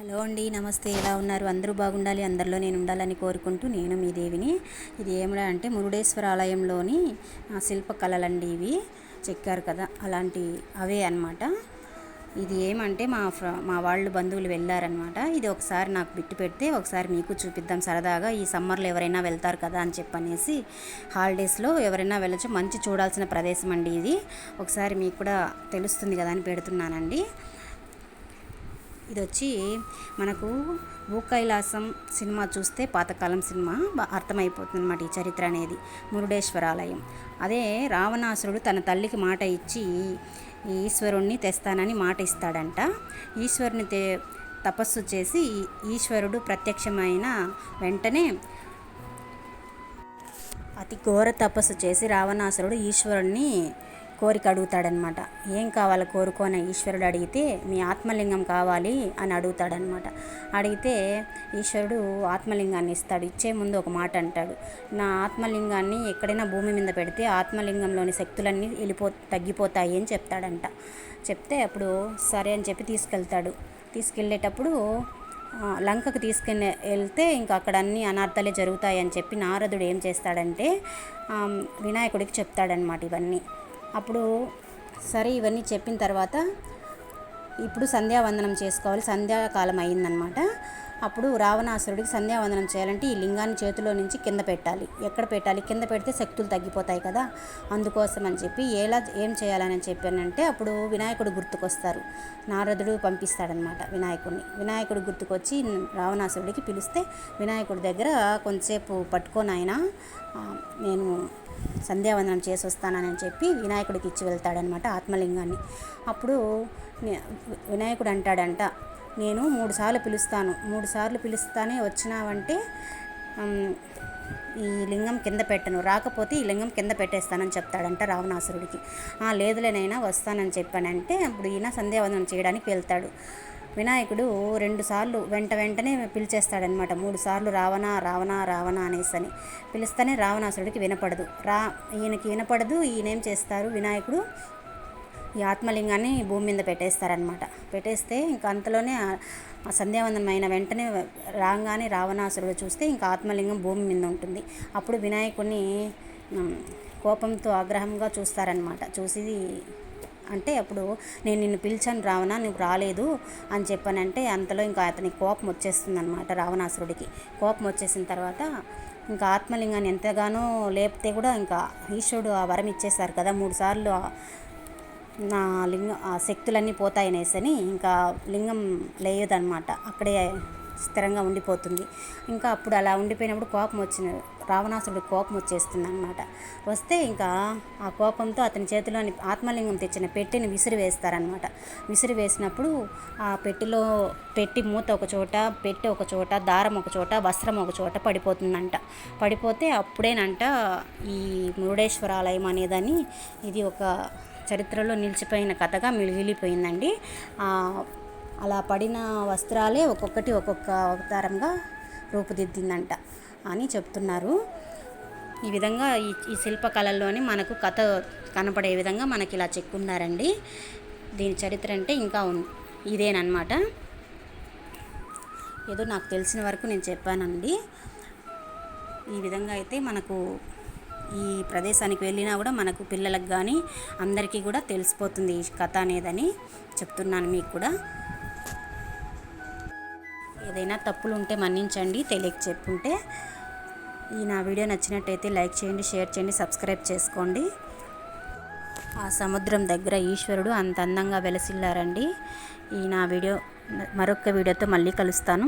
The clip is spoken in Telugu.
హలో అండి నమస్తే. ఎలా ఉన్నారు? అందరూ బాగుండాలి అందరిలో నేను ఉండాలని కోరుకుంటూ నేను మీ దేవిని. ఇది ఏమిడా అంటే మురుడేశ్వర ఆలయంలోని శిల్పకళలండి ఇవి. చెక్కారు కదా అలాంటి అవే అన్నమాట. ఇది ఏమంటే మా ఫ్ర మా వాళ్ళు బంధువులు వెళ్ళారనమాట ఇది ఒకసారి నాకు బిట్టు పెడితే ఒకసారి మీకు చూపిద్దాం. సరదాగా ఈ సమ్మర్లో ఎవరైనా వెళ్తారు కదా అని చెప్పనేసి హాలిడేస్లో ఎవరైనా వెళ్ళచ్చు. మంచి చూడాల్సిన ప్రదేశం అండి ఇది. ఒకసారి మీకు కూడా తెలుస్తుంది కదా అని పెడుతున్నానండి. ఇది వచ్చి మనకు భూకైలాసం సినిమా చూస్తే పాతకాలం సినిమా అర్థమైపోతుంది అనమాట ఈ చరిత్ర అనేది. మురుడేశ్వర ఆలయం అదే రావణాసురుడు తన తల్లికి మాట ఇచ్చి ఈశ్వరుణ్ణి తెస్తానని మాట ఇస్తాడంట. ఈశ్వరుని తే తపస్సు చేసి ఈ- ఈశ్వరుడు ప్రత్యక్షమైన వెంటనే అతి ఘోర తపస్సు చేసి రావణాసురుడు ఈశ్వరుణ్ణి కోరిక అడుగుతాడనమాట. ఏం కావాలో కోరుకోని ఈశ్వరుడు అడిగితే మీ ఆత్మలింగం కావాలి అని అడుగుతాడనమాట. అడిగితే ఈశ్వరుడు ఆత్మలింగాన్ని ఇస్తాడు. ఇచ్చే ముందు ఒక మాట అంటాడు. నా ఆత్మలింగాన్ని ఎక్కడైనా భూమి మీద పెడితే ఆత్మలింగంలోని శక్తులన్నీ వెళ్ళిపో తగ్గిపోతాయి అని చెప్తాడంట. చెప్తే అప్పుడు సరే అని చెప్పి తీసుకెళ్తాడు. తీసుకెళ్ళేటప్పుడు లంకకు తీసుకుని వెళ్తే ఇంకా అక్కడ అన్ని అనర్థాలే జరుగుతాయని చెప్పి నారదుడు ఏం చేస్తాడంటే వినాయకుడికి చెప్తాడనమాట ఇవన్నీ. అప్పుడు సరే ఇవన్నీ చెప్పిన తర్వాత ఇప్పుడు సంధ్యావందనం చేసుకోవాలి. సంధ్యాకాలం అయిందనమాట. అప్పుడు రావణాసురుడికి సంధ్యావందనం చేయాలంటే ఈ లింగాన్ని చేతిలో నుంచి కింద పెట్టాలి. ఎక్కడ పెట్టాలి? కింద పెడితే శక్తులు తగ్గిపోతాయి కదా. అందుకోసం అని చెప్పి ఎలా ఏం చేయాలని చెప్పానంటే అప్పుడు వినాయకుడు గుర్తుకొస్తారు. నారదుడు పంపిస్తాడనమాట వినాయకుడిని వినాయకుడు గుర్తుకొచ్చి రావణాసురుడికి పిలిస్తే వినాయకుడి దగ్గర కొంతసేపు పట్టుకొని ఆయన నేను సంధ్యావందనం చేసి వస్తానని చెప్పి వినాయకుడికి ఇచ్చి వెళ్తాడనమాట ఆత్మలింగాన్ని. అప్పుడు వినాయకుడు అంటాడంట నేను మూడుసార్లు పిలుస్తాను. మూడుసార్లు పిలుస్తానే వచ్చినావంటే ఈ లింగం కింద పెట్టను. రాకపోతే ఈ లింగం కింద పెట్టేస్తానని చెప్తాడంట రావణాసురుడికి. "ఆ, లేదులేనైనా వస్తానని చెప్పానంటే అప్పుడు ఈయన సంధ్యావందనం చేయడానికి వెళ్తాడు. వినాయకుడు రెండు సార్లు వెంట వెంటనే పిలిచేస్తాడనమాట. మూడు సార్లు రావణ రావణ రావణ అనేసి అని పిలుస్తేనే రావణాసురుడికి వినపడదు. రా ఈయనకి వినపడదు ఈయనేం చేస్తారు? వినాయకుడు ఈ ఆత్మలింగాన్ని భూమి మీద పెట్టేస్తారనమాట పెట్టేస్తే ఇంకా అంతలోనే సంధ్యావందనమైన వెంటనే రాగానే రావణాసురుడు చూస్తే ఇంకా ఆత్మలింగం భూమి మీద ఉంటుంది. అప్పుడు వినాయకుడిని కోపంతో ఆగ్రహంగా చూస్తారనమాట చూసి అంటే అప్పుడు నేను నిన్ను పిలిచాను రావణ నువ్వు రాలేదు అని చెప్పానంటే అంతలో ఇంకా అతనికి కోపం వచ్చేస్తుంది అనమాట రావణాసురుడికి. కోపం వచ్చేసిన తర్వాత ఇంకా ఆత్మలింగాన్ని ఎంతగానో లేపితే కూడా ఇంకా ఈశ్వరుడు ఆ వరం ఇచ్చేశారు కదా మూడు సార్లు. నా లింగం ఆ శక్తులన్నీ పోతాయనేసని ఇంకా లింగం లేదనమాట అక్కడే స్థిరంగా ఉండిపోతుంది. ఇంకా అప్పుడు అలా ఉండిపోయినప్పుడు కోపం వచ్చిన రావణాసుడికి కోపం వచ్చేస్తుంది అనమాట వస్తే ఇంకా ఆ కోపంతో అతని చేతిలోని ఆత్మలింగం తెచ్చిన పెట్టెని విసిరి వేస్తారనమాట విసిరి వేసినప్పుడు ఆ పెట్టెలో పెట్టి మూత ఒక చోట పెట్టి ఒక చోట దారం ఒక చోట వస్త్రం ఒక చోట పడిపోతుందంట. పడిపోతే అప్పుడేనంట ఈ మురుడేశ్వర ఆలయం అనేదని ఇది ఒక చరిత్రలో నిలిచిపోయిన కథగా మిగిలిపోయిందండి. అలా పడిన వస్త్రాలే ఒక్కొక్కటి ఒక్కొక్క అవతారంగా రూపుదిద్దిందంట అని చెప్తున్నారు. ఈ విధంగా ఈ ఈ శిల్పకళల్లోని మనకు కథ కనపడే విధంగా మనకి ఇలా చెక్కున్నారండి. దీని చరిత్ర అంటే ఇంకా ఇదేనమాట ఏదో నాకు తెలిసిన వరకు నేను చెప్పానండి. ఈ విధంగా అయితే మనకు ఈ ప్రదేశానికి వెళ్ళినా కూడా మనకు పిల్లలకు కానీ అందరికీ కూడా తెలిసిపోతుంది ఈ కథ అనేదని చెప్తున్నాను మీకు కూడా. ఏదైనా తప్పులు ఉంటే మన్నించండి తెలియక చెప్పుంటే. ఈ నా వీడియో నచ్చినట్టయితే లైక్ చేయండి షేర్ చేయండి సబ్స్క్రైబ్ చేసుకోండి. ఆ సముద్రం దగ్గర ఈశ్వరుడు అంత అందంగా వెలసిల్లారండి. ఈ నా వీడియో మరొక వీడియోతో మళ్ళీ కలుస్తాను.